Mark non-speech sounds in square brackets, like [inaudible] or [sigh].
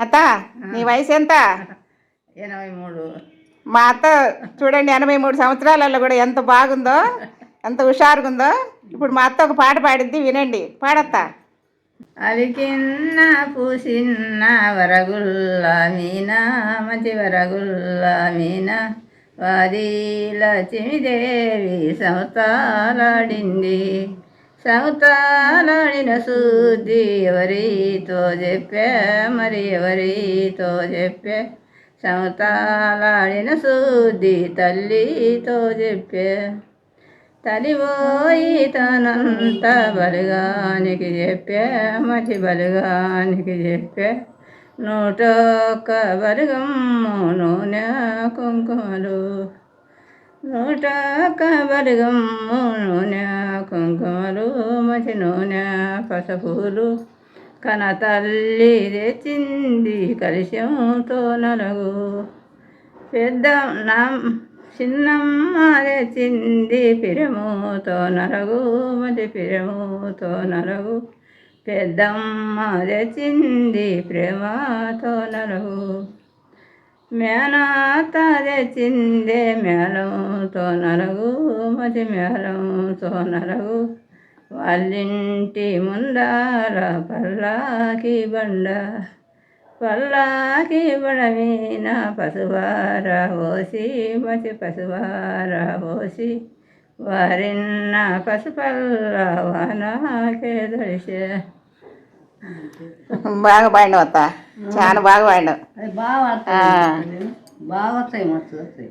అత్త నీ వయసు ఎంత? ఎనభై మూడు. మా అత్త చూడండి ఎనభై మూడు సంవత్సరాలలో కూడా ఎంత బాగుందో ఎంత హుషారుగా ఉందో ఇప్పుడు మా అత్త ఒక పాట పాడిద్ది వినండి. పాడత్తా. అలికిన్న పూసిన్న వరగుల్ల మీన మంచి వరగుల్ల మీన. వాది లక్ష్మీదేవి సంతాలాడింది సంతాలాడిన శుద్ధి ఎవరితో చెప్పే? మరి ఎవరితో చెప్పే? సంతాలాడిన శుద్ధి తల్లితో చెప్పే. తలిపోయి తనంత బలిగానికి చెప్పే మతి బలిగానికి చెప్పే. నూటొక్క బలిగమ్ము నూనె కుంకుమలు నూట కబరిగమ్ము నూనె కుంకుమలు మంచి నూనె పసపూలు కన తల్లి తెచ్చింది కలిశంతో నలుగు. పెద్ద నా చిన్నమ్మ తెచ్చింది పిరముతో నరగు మంచి పిరముతో నరగు పెద్దమ్మ తెచ్చింది ప్రేమతో నరగు మేనాత తెచ్చిందే మేళంతో నరగు మది మేళంతో నరగు వాళ్ళింటి ముందర పల్లాకి బండ పల్లాకి బడమీన పశువార పోసి మతి పశువార పోసి వారిన్న పసుపల్ల వానాకే దడిసే [laughs] బాగా పాడినావు అత్త. చాలా బాగా పాడినావు. బాగా. బాగా వస్తాయి మస్తు వస్తాయి.